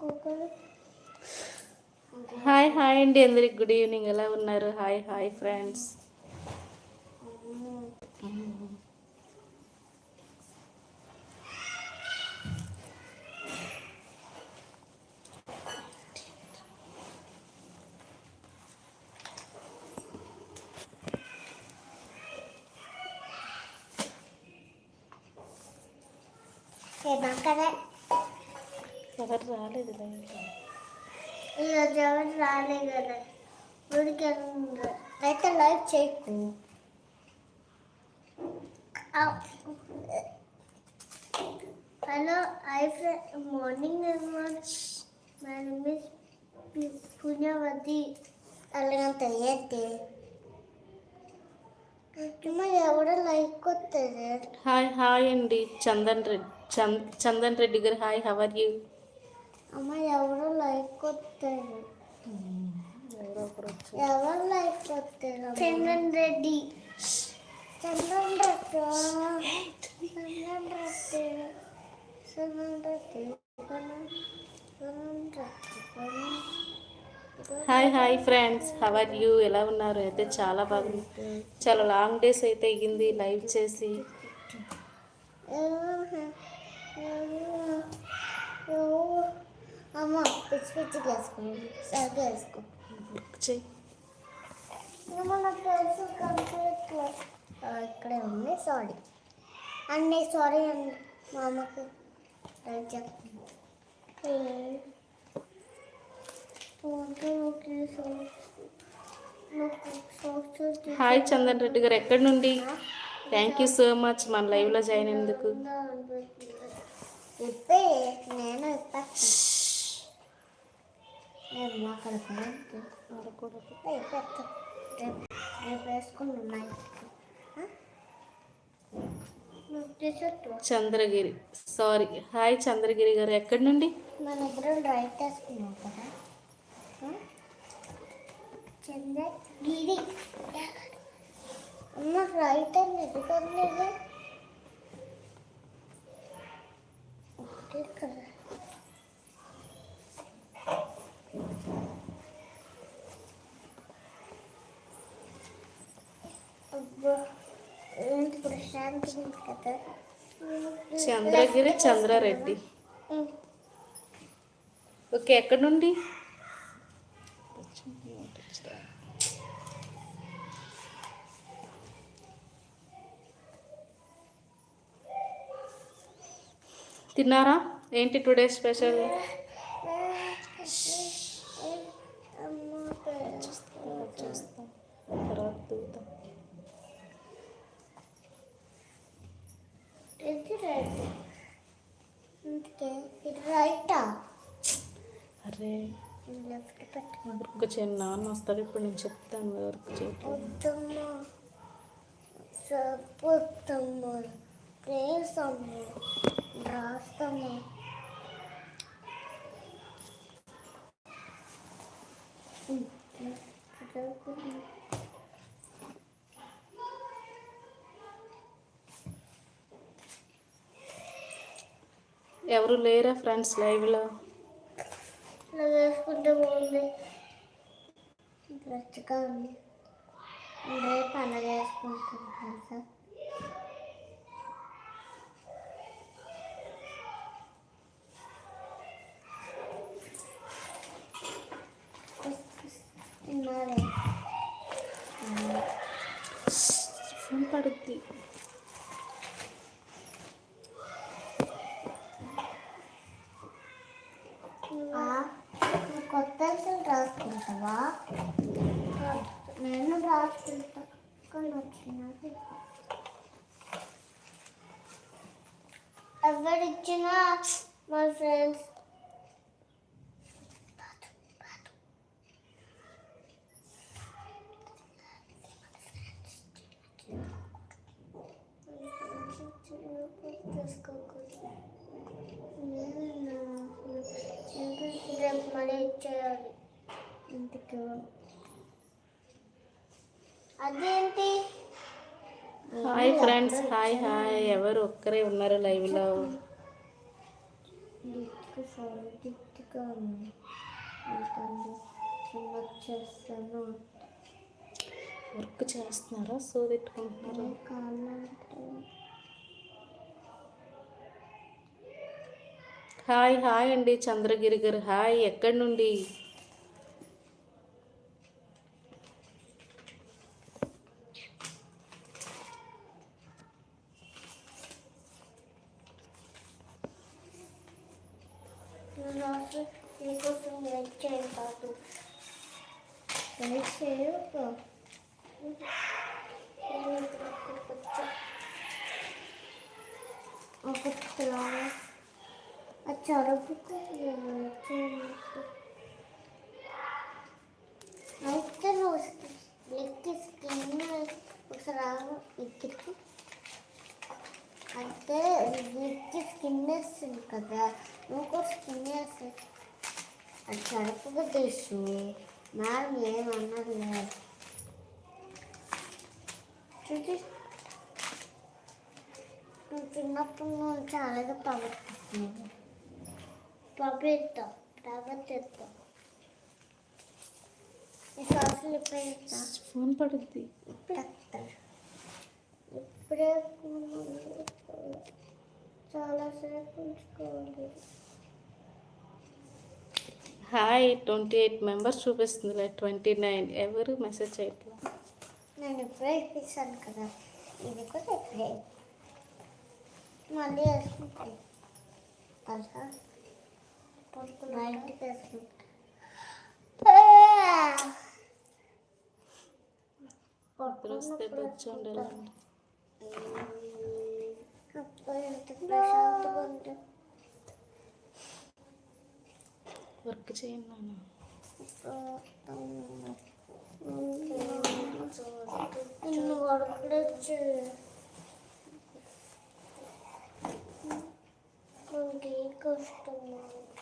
కుక్కలు hi hi అండి అందరికి. Good evening. ఎలా ఉన్నారు? Hi hi friends. ఎవరు రాలేదు ఈరోజు ఎవరు రాలే కదా. ఊరికి అయితే లైవ్ చేయకు hello I friend. Morning my name is Punyavathi. అలాగంత ఏంటి అమ్మ ఎవడో లైక్ కొత్తది. హాయ్ హాయ్ అండి. చందన్ రెడ్డి. చంద్ చందన్ రెడ్డి గారు హాయ్ హవర్ యూ అమ్మ ఎవరో లైక్ కొత్తారు ఎవరో లైక్ కొత్తారు Chandran Reddy. Chandran Reddy. Chandran Reddy. Chandran Reddy. Hi hi friends how are you ఎలా ఉన్నారు? అయితే చాలా బాగుంది. చాలా లాంగ్ డేస్ అయితే అయ్యింది. లైవ్ చేసి. అమ్మ పిచ్చి పిచ్చికి వేసుకోండి సరిగ్గా వేసుకో వర్క్ చేయి మన తెలుసు కంప్లీట్ ఇక్కడే ఉంది సారీ అండి సారీ అండి మా అమ్మకి హాయ్ చందన్ రెడ్డి గారు ఎక్కడి నుండి? థ్యాంక్ యూ సో మచ్ మన లైవ్లో జాయిన్ అయినందుకు ఇప్పే నేను ఇప్పేస్తాను. నేను అక్కడ రేపు రేపు వేసుకుని నైట్కి నువ్వు T-shirt Chandragiri sorry. Hi Chandragiri గారు ఎక్కడి నుండి? మన ఇద్దరం రైట్ వేసుకున్నాం కదా. చంద్రగిరి. అమ్మ రైట్ అని ఎదుగుతుంది కదా అబ్బా ఏంటి ప్రశాంతంగా ఉంది కదా చంద్రగిరి చంద్రారెడ్డి. ఓకే ఎక్కడి నుండి తిన్నారా? ఏంటి టుడే స్పెషల్? అరే వర్క్ చేయండి నాన్న వస్తాడు. ఇప్పుడు నేను చెప్తాను వర్క్ చేయటం రాస్తమ్మా ఎవరు లేరా ఫ్రెండ్స్ లైవ్లో? వేసుకుంటే బాగుంది. డ్రెస్గా ఉంది. రేపు అలా తిన్నారే ఫోన్ పడుద్ది. కొత్త రాసుకుంటావా? నేను రాసుకుంటా. కానీ వచ్చినది ఎవరిచ్చినా మా ఫ్రెండ్స్ రేపు మళ్ళీ ఇచ్చేయాలి ఇంటికి అదేంటి హాయ్ ఫ్రెండ్స్ హాయ్ హాయ్. ఎవరు ఒక్కరే ఉన్నారు లైవ్లో? దిక్కు సరి దిక్కుగా ఉంది ఉంటుంది చిన్న చేస్తాను వర్క్ చేస్తున్నారా? సోదెట్టుకుంటున్నారా కావాలంటే హాయ్ హాయ్ అండి. చంద్రగిరి గారు హాయ్. ఎక్కడి నుండి? చేయండి ఒక అంటే నీకు స్కిన్ వేస్తుంది కదా నువ్వు కూడా స్కిన్ వేస్తుంది అది చడపగా తీసు మేడం ఏమన్నది లేదు చూసి నువ్వు చిన్నప్పుడు నువ్వు చాలా ప్రవర్తిస్తున్నావు సాసులు ఎప్పుడైనా ఇస్తా? ఫోన్ పడుద్ది ఇప్పుడు చాలాసేపు ఉంచుకోవాలి హాయ్ ట్వంటీ ఎయిట్ మెంబర్స్ చూపిస్తుంది ట్వంటీ నైన్ ఎవరు మెసేజ్ చేయట్లా నేను ఇప్పుడే కదా. ఇది కూడా ఇప్పుడే మళ్ళీ వేసుకుంటాను. కదా? మా ఇంటికి వేసుకుంటా ఇద్దరు వస్తే బొచ్చు ఉండాలండి అప్పుడు ఎంత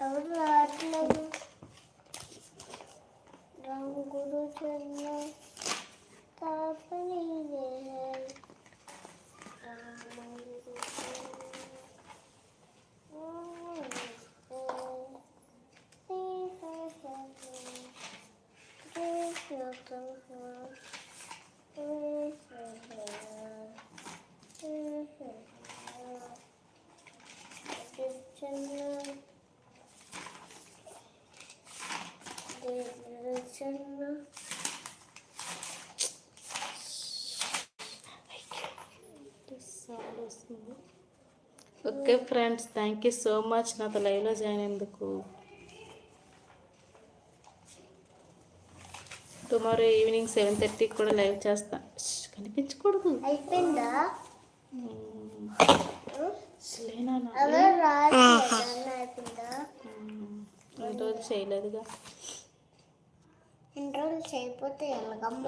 Allah'ım. Ben gurur okay friends thank you so much నాతో లైవ్లో జాయిన్ అయినందుకు. టుమారో ఈవినింగ్ సెవెన్ థర్టీకి కూడా లైవ్ చేస్తా. కనిపించకూడదు. అయిపోయిందా. ఈరోజు చేయలేదుగా.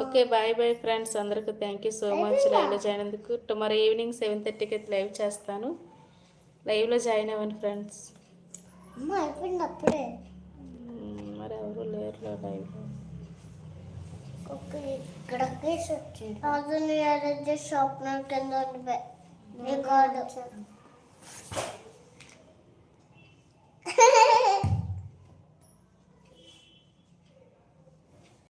Okay bye bye friends. అందరికీ థ్యాంక్ యూ సో మచ్ లైవ్లో జాయిన్ అయినందుకు టుమారో ఈవినింగ్ సెవెన్ థర్టీకి అయితే లైవ్ చేస్తాను. లైవ్లో జాయిన్ అవ్వండి ఫ్రెండ్స్. మరి ఎవరు లేరు లైవ్లో ఇక్కడ కేసు వచ్చింది. షాప్ నా కింద రికార్డు